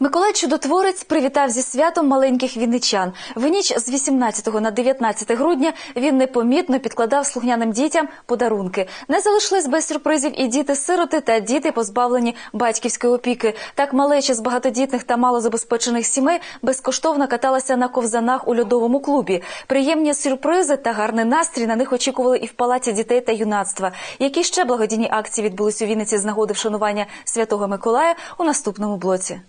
Миколай Чудотворець привітав зі святом маленьких вінничан. В ніч з 18 на 19 грудня він непомітно підкладав слухняним дітям подарунки. Не залишились без сюрпризів і діти-сироти та діти, позбавлені батьківської опіки. Так малеча з багатодітних та малозабезпечених сімей безкоштовно каталася на ковзанах у льодовому клубі. Приємні сюрпризи та гарний настрій на них очікували і в палаці дітей та юнацтва. Які ще благодійні акції відбулись у Вінниці з нагоди вшанування Святого Миколая у наступному блоці.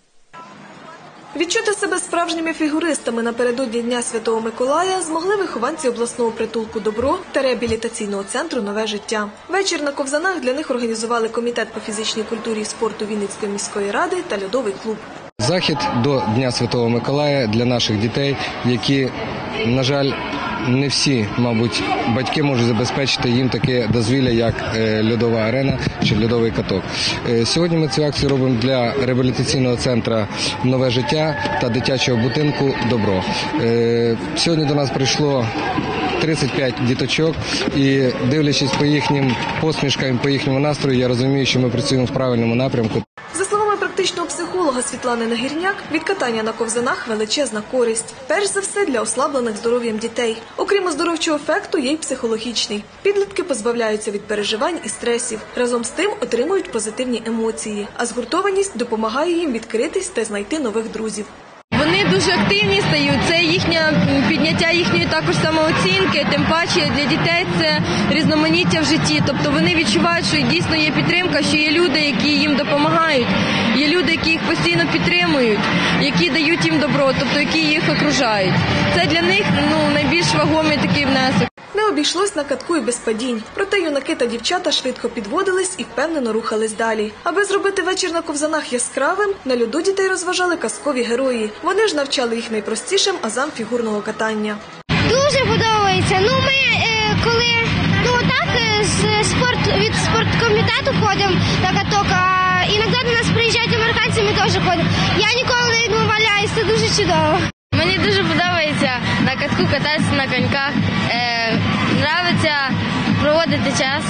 Відчути себе справжніми фігуристами напередодні Дня Святого Миколая змогли вихованці обласного притулку Добро та реабілітаційного центру Нове життя. Вечір на ковзанах для них організували комітет по фізичній культурі і спорту Вінницької міської ради та льодовий клуб. Захід до Дня Святого Миколая для наших дітей, які, на жаль, не всі, мабуть, батьки можуть забезпечити їм таке дозвілля, як е, льодова арена чи льодовий каток. Е, Сьогодні ми цю акцію робимо для реабілітаційного центру Нове життя та дитячого будинку Добро. Е, Сьогодні до нас прийшло 35 діточок, і дивлячись по їхнім посмішкам, по їхньому настрою, я розумію, що ми працюємо в правильному напрямку. Практичного психолога Світлани Нагірняк, від катання на ковзанах величезна користь. Перш за все для ослаблених здоров'ям дітей. Окрім оздоровчого ефекту, є й психологічний. Підлітки позбавляються від переживань і стресів. Разом з тим отримують позитивні емоції, а згуртованість допомагає їм відкритись та знайти нових друзів. Дуже активні стають. Це їхнє підняття їхньої також самооцінки. Тим паче для дітей це різноманіття в житті. Тобто вони відчувають, що дійсно є підтримка, що є люди, які їм допомагають. Є люди, які їх постійно підтримують, які дають їм добро, тобто які їх окружають. Це для них ну найбільш вагомий такий внесок. Не обійшлось на катку і без падінь. Проте юнаки та дівчата швидко підводились і впевнено рухались далі. Аби зробити вечір на ковзанах яскравим, на льоду дітей розважали казкові герої. Вони ж навчали їх найпростішим азам фігурного катання. Дуже подобається. Ну ми е, коли ну так е, з спорт від спорткомітету ходимо на каток, а іноді до нас приїжджають американці, ми теж ходимо. Я ніколи не відмовляюсь, це дуже чудово. Мені дуже подобається на катку кататися на коньках. Е, нравиться проводити час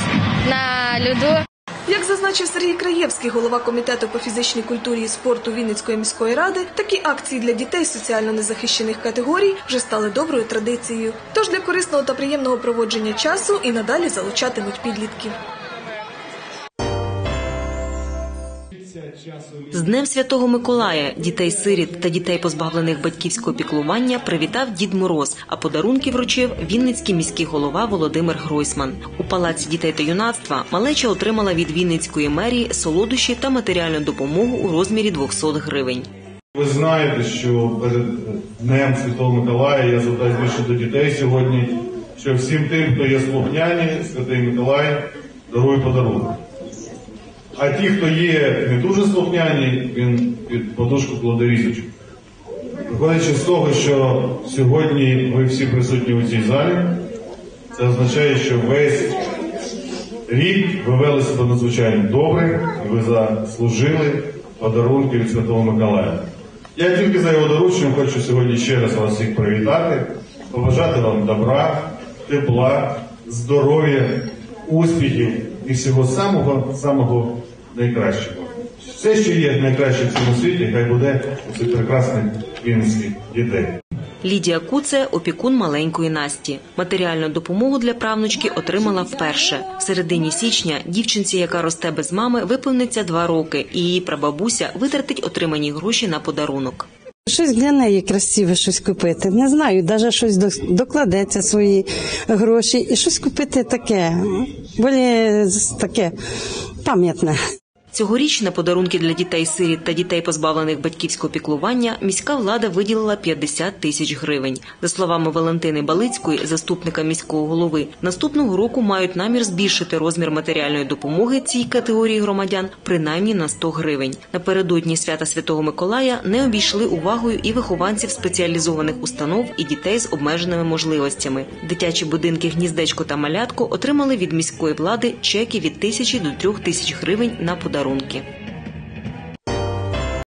на льоду. Як зазначив Сергій Краєвський, голова комітету по фізичній культурі і спорту Вінницької міської ради, такі акції для дітей соціально незахищених категорій вже стали доброю традицією. Тож для корисного та приємного проводження часу і надалі залучатимуть підлітків. З Днем Святого Миколая дітей-сиріт та дітей, позбавлених батьківського піклування, привітав Дід Мороз, а подарунки вручив Вінницький міський голова Володимир Гройсман. У палаці дітей та юнацтва малеча отримала від Вінницької мерії солодощі та матеріальну допомогу у розмірі 200 гривень. Ви знаєте, що перед Днем Святого Миколая я звертаюся до дітей сьогодні, що всім тим, хто є слухняні, Святий Миколай дарує подарунок. А ті, хто є не дуже слухняні, він під подушку кладе різочку. Виходячи з того, що сьогодні ви всі присутні у цій залі, це означає, що весь рік ви вели себе надзвичайно добре, і ви заслужили подарунки від Святого Миколая. Я тільки за його дорученням хочу сьогодні ще раз вас всіх привітати, побажати вам добра, тепла, здоров'я, успіхів і всього самого самого найкращого. Все, що є найкраще в цьому світі, хай буде у цих прекрасних вінницьких дітей. Лідія Куце опікун маленької Насті. Матеріальну допомогу для правнучки отримала вперше. В середині січня дівчинці, яка росте без мами, виповниться два роки, і її прабабуся витратить отримані гроші на подарунок. Щось для неї красиве, щось купити. Не знаю, навіть щось докладеться свої гроші і щось купити таке, болі таке пам'ятне. Цьогоріч на подарунки для дітей-сиріт та дітей, позбавлених батьківського піклування, міська влада виділила 50 тисяч гривень. За словами Валентини Балицької, заступника міського голови, наступного року мають намір збільшити розмір матеріальної допомоги цій категорії громадян принаймні на 100 гривень. Напередодні свята Святого Миколая не обійшли увагою і вихованців спеціалізованих установ і дітей з обмеженими можливостями. Дитячі будинки гніздечко та малятко отримали від міської влади чеки від тисячі до трьох тисяч гривень на подарунки.